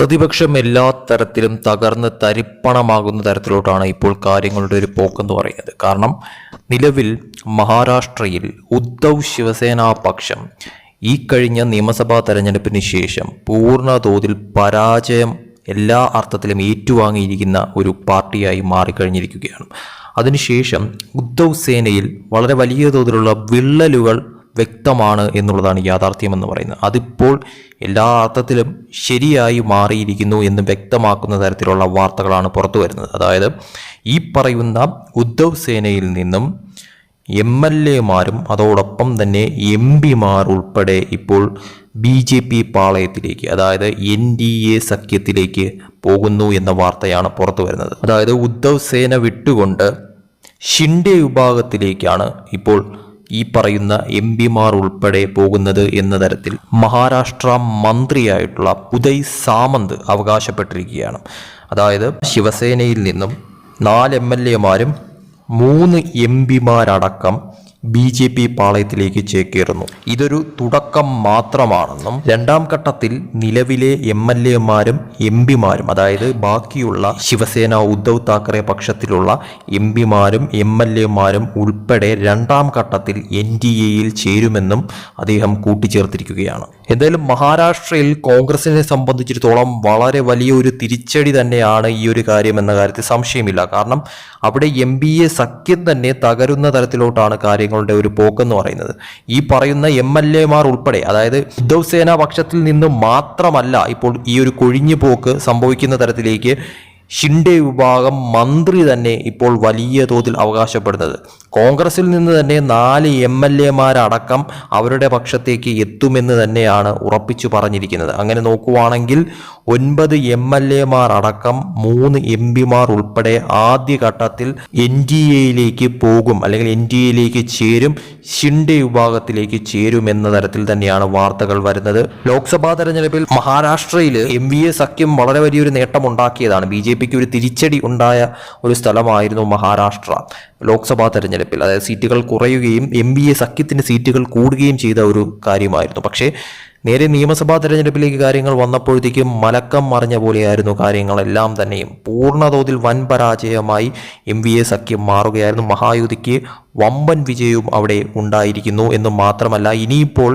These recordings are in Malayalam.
പ്രതിപക്ഷം എല്ലാ തരത്തിലും തകർന്ന് തരിപ്പണമാകുന്ന തരത്തിലോട്ടാണ് ഇപ്പോൾ കാര്യങ്ങളുടെ ഒരു പോക്കെന്ന് പറയുന്നത്. കാരണം നിലവിൽ മഹാരാഷ്ട്രയിൽ ഉദ്ധവ് ശിവസേന പക്ഷം ഈ കഴിഞ്ഞ നിയമസഭാ തെരഞ്ഞെടുപ്പിന് ശേഷം പൂർണ തോതിൽ പരാജയം എല്ലാ അർത്ഥത്തിലും ഏറ്റുവാങ്ങിയിരിക്കുന്ന ഒരു പാർട്ടിയായി മാറിക്കഴിഞ്ഞിരിക്കുകയാണ്. അതിനുശേഷം ഉദ്ധവ് സേനയിൽ വളരെ വലിയ തോതിലുള്ള വിള്ളലുകൾ വ്യക്തമാണ് എന്നുള്ളതാണ് യാഥാർത്ഥ്യം എന്ന് പറയുന്നത്. അതിപ്പോൾ എല്ലാ അർത്ഥത്തിലും ശരിയായി മാറിയിരിക്കുന്നു എന്ന് വ്യക്തമാക്കുന്ന തരത്തിലുള്ള വാർത്തകളാണ് പുറത്തു വരുന്നത്. അതായത് ഈ പറയുന്ന ഉദ്ധവ് സേനയിൽ നിന്നും എം എൽ എമാരും അതോടൊപ്പം തന്നെ എം പിമാർ ഉൾപ്പെടെ ഇപ്പോൾ ബി ജെ പി പാളയത്തിലേക്ക് അതായത് എൻ ഡി എ സഖ്യത്തിലേക്ക് പോകുന്നു എന്ന വാർത്തയാണ് പുറത്തു വരുന്നത്. അതായത് ഉദ്ധവ് സേന വിട്ടുകൊണ്ട് ഷിൻഡെ വിഭാഗത്തിലേക്കാണ് ഇപ്പോൾ ഈ പറയുന്ന എം പിമാർ ഉൾപ്പെടെ പോകുന്നത് എന്ന തരത്തിൽ മഹാരാഷ്ട്ര മന്ത്രിയായിട്ടുള്ള ഉദയ് സാമന്ത് അവകാശപ്പെട്ടിരിക്കുകയാണ്. അതായത് ശിവസേനയിൽ നിന്നും നാല് എം എൽ എമാരും മൂന്ന് എം പിമാരടക്കം ബി ജെ പി പാളയത്തിലേക്ക് ചേക്കേറുന്നു. ഇതൊരു തുടക്കം മാത്രമാണെന്നും രണ്ടാം ഘട്ടത്തിൽ നിലവിലെ എം എൽ എമാരും എം പിമാരും അതായത് ബാക്കിയുള്ള ശിവസേന ഉദ്ധവ് താക്കറെ പക്ഷത്തിലുള്ള എം പിമാരും എം എൽ എമാരും ഉൾപ്പെടെ രണ്ടാം ഘട്ടത്തിൽ എൻ ഡി എയിൽ ചേരുമെന്നും അദ്ദേഹം കൂട്ടിച്ചേർത്തിരിക്കുകയാണ്. എന്തായാലും മഹാരാഷ്ട്രയിൽ കോൺഗ്രസിനെ സംബന്ധിച്ചിടത്തോളം വളരെ വലിയ ഒരു തിരിച്ചടി തന്നെയാണ് ഈ ഒരു കാര്യം എന്ന കാര്യത്തിൽ സംശയമില്ല. കാരണം അവിടെ എം ബി എ സഖ്യം തന്നെ തകരുന്ന തരത്തിലോട്ടാണ് കാര്യങ്ങളുടെ ഒരു പോക്കെന്ന് പറയുന്നത്. ഈ പറയുന്ന എം എൽ എമാർ ഉൾപ്പെടെ അതായത് ഉദ്ധവ് സേനാ പക്ഷത്തിൽ നിന്ന് മാത്രമല്ല ഇപ്പോൾ ഈ ഒരു കൊഴിഞ്ഞു പോക്ക് സംഭവിക്കുന്ന തരത്തിലേക്ക് ഷിൻഡെ വിഭാഗം മന്ത്രി തന്നെ ഇപ്പോൾ വലിയ തോതിൽ അവകാശപ്പെടുന്നത്. കോൺഗ്രസിൽ നിന്ന് തന്നെ നാല് എം എൽ എമാരടക്കം അവരുടെ പക്ഷത്തേക്ക് എത്തുമെന്ന് തന്നെയാണ് ഉറപ്പിച്ചു പറഞ്ഞിരിക്കുന്നത്. അങ്ങനെ നോക്കുവാണെങ്കിൽ ഒൻപത് എം എൽ എമാർ അടക്കം മൂന്ന് എം പിമാർ ഉൾപ്പെടെ ആദ്യഘട്ടത്തിൽ എൻ ഡി എയിലേക്ക് പോകും അല്ലെങ്കിൽ എൻ ഡി എയിലേക്ക് ചേരും ഷിൻഡെ വിഭാഗത്തിലേക്ക് ചേരും എന്ന തരത്തിൽ തന്നെയാണ് വാർത്തകൾ വരുന്നത്. ലോക്സഭാ തെരഞ്ഞെടുപ്പിൽ മഹാരാഷ്ട്രയിൽ എം വി എ സഖ്യം വളരെ വലിയൊരു നേട്ടമുണ്ടാക്കിയതാണ്. ബി ജെ പിക്ക് ഒരു തിരിച്ചടി ഉണ്ടായ ഒരു സ്ഥലമായിരുന്നു മഹാരാഷ്ട്ര. ലോക്സഭാ തെരഞ്ഞെടുപ്പിൽ. അതായത് സീറ്റുകൾ കുറയുകയും എം ബി എ സഖ്യത്തിന് സീറ്റുകൾ കൂടുകയും ചെയ്ത ഒരു കാര്യമായിരുന്നു. പക്ഷേ നേരെ നിയമസഭാ തെരഞ്ഞെടുപ്പിലേക്ക് കാര്യങ്ങൾ വന്നപ്പോഴത്തേക്കും മലക്കം മറിഞ്ഞ പോലെയായിരുന്നു കാര്യങ്ങളെല്ലാം തന്നെയും. പൂർണതോതിൽ വൻ പരാജയമായി എം വി എ സഖ്യം മാറുകയായിരുന്നു. മഹായുതിക്ക് വമ്പൻ വിജയവും അവിടെ ഉണ്ടായിരിക്കുന്നു എന്ന് മാത്രമല്ല ഇനിയിപ്പോൾ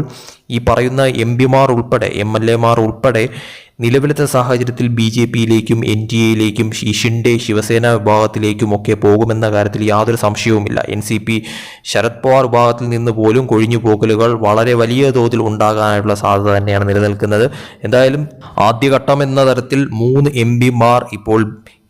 ഈ പറയുന്ന എം പിമാർ ഉൾപ്പെടെ എം എൽ എമാർ ഉൾപ്പെടെ നിലവിലത്തെ സാഹചര്യത്തിൽ ബി ജെ പിയിലേക്കും എൻ ഡി എയിലേക്കും ഈ ഷിൻഡെ ശിവസേന വിഭാഗത്തിലേക്കും ഒക്കെ പോകുമെന്ന കാര്യത്തിൽ യാതൊരു സംശയവുമില്ല. N C P Sharad Pawar വിഭാഗത്തിൽ നിന്ന് പോലും കൊഴിഞ്ഞു പോകലുകൾ വളരെ വലിയ തോതിൽ ഉണ്ടാകാനായിട്ടുള്ള സാധ്യത തന്നെയാണ് നിലനിൽക്കുന്നത്. എന്തായാലും ആദ്യഘട്ടം എന്ന തരത്തിൽ മൂന്ന് എം പിമാർ ഇപ്പോൾ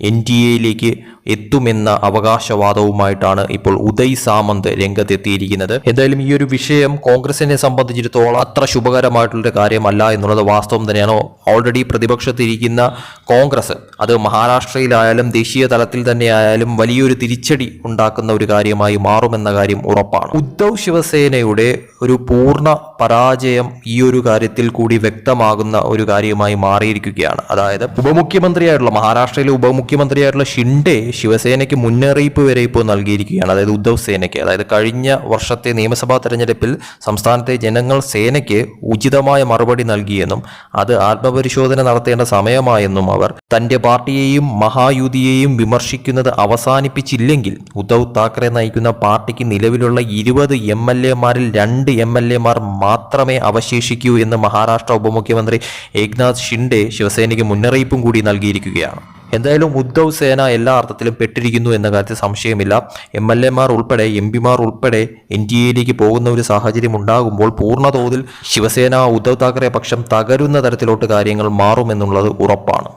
എൻ ഡി എയിലേക്ക് എത്തുമെന്ന അവകാശവാദവുമായിട്ടാണ് ഇപ്പോൾ ഉദയ് സാമന്ത് രംഗത്തെത്തിയിരിക്കുന്നത്. എന്തായാലും ഈ ഒരു വിഷയം കോൺഗ്രസിനെ സംബന്ധിച്ചിടത്തോളം അത്ര ശുഭകരമായിട്ടുള്ള കാര്യമല്ല എന്നുള്ളത് വാസ്തവം തന്നെയാണ്? ഓൾറെഡി പ്രതിപക്ഷത്തിരിക്കുന്ന കോൺഗ്രസ് അത് മഹാരാഷ്ട്രയിലായാലും ദേശീയ തലത്തിൽ തന്നെ ആയാലും വലിയൊരു തിരിച്ചടി ഉണ്ടാക്കുന്ന ഒരു കാര്യമായി മാറുമെന്ന കാര്യം ഉറപ്പാണ്. ഉദ്ധവ് ശിവസേനയുടെ ഒരു പൂർണ പരാജയം ഈ ഒരു കാര്യത്തിൽ കൂടി വ്യക്തമാകുന്ന ഒരു കാര്യമായി മാറിയിരിക്കുകയാണ്. അതായത് ഉപമുഖ്യമന്ത്രിയായിട്ടുള്ള മഹാരാഷ്ട്രയിലെ ഉപമുഖ്യമന്ത്രിയായിട്ടുള്ള ഷിൻഡെ ശിവസേനയ്ക്ക് മുന്നറിയിപ്പ് വരെ ഇപ്പോൾ നൽകിയിരിക്കുകയാണ്. അതായത് ഉദ്ധവ് സേനയ്ക്ക്. അതായത് കഴിഞ്ഞ വർഷത്തെ നിയമസഭാ തെരഞ്ഞെടുപ്പിൽ സംസ്ഥാനത്തെ ജനങ്ങൾ സേനയ്ക്ക് ഉചിതമായ മറുപടി നൽകിയെന്നും അത് ആത്മപരിശോധന നടത്തേണ്ട സമയമായെന്നും അവർ തന്റെ പാർട്ടിയെയും മഹായുതിയെയും വിമർശിക്കുന്നത് അവസാനിപ്പിച്ചില്ലെങ്കിൽ ഉദ്ധവ് താക്കറെ നയിക്കുന്ന പാർട്ടിക്ക് നിലവിലുള്ള ഇരുപത് എം എൽ എമാരിൽ രണ്ട് എം എൽ എമാർ മാത്രമേ അവശേഷിക്കൂ എന്ന് മഹാരാഷ്ട്ര ഉപമുഖ്യമന്ത്രി ഏക്നാഥ് ഷിൻഡെ ശിവസേനയ്ക്ക് മുന്നറിയിപ്പും കൂടി നൽകിയിരിക്കുകയാണ്. എന്തായാലും ഉദ്ധവ് സേന എല്ലാ അർത്ഥത്തിലും പെട്ടിരിക്കുന്നു എന്ന കാര്യത്തിൽ സംശയമില്ല. എം എൽ എമാർ ഉൾപ്പെടെ എം പിമാർ ഉൾപ്പെടെ എൻ ഡി എയിലേക്ക് പോകുന്ന ഒരു സാഹചര്യം ഉണ്ടാകുമ്പോൾ പൂർണ തോതിൽ ശിവസേന ഉദ്ധവ് താക്കറെ പക്ഷം തകരുന്ന തരത്തിലോട്ട് കാര്യങ്ങൾ മാറുമെന്നുള്ളത് ഉറപ്പാണ്.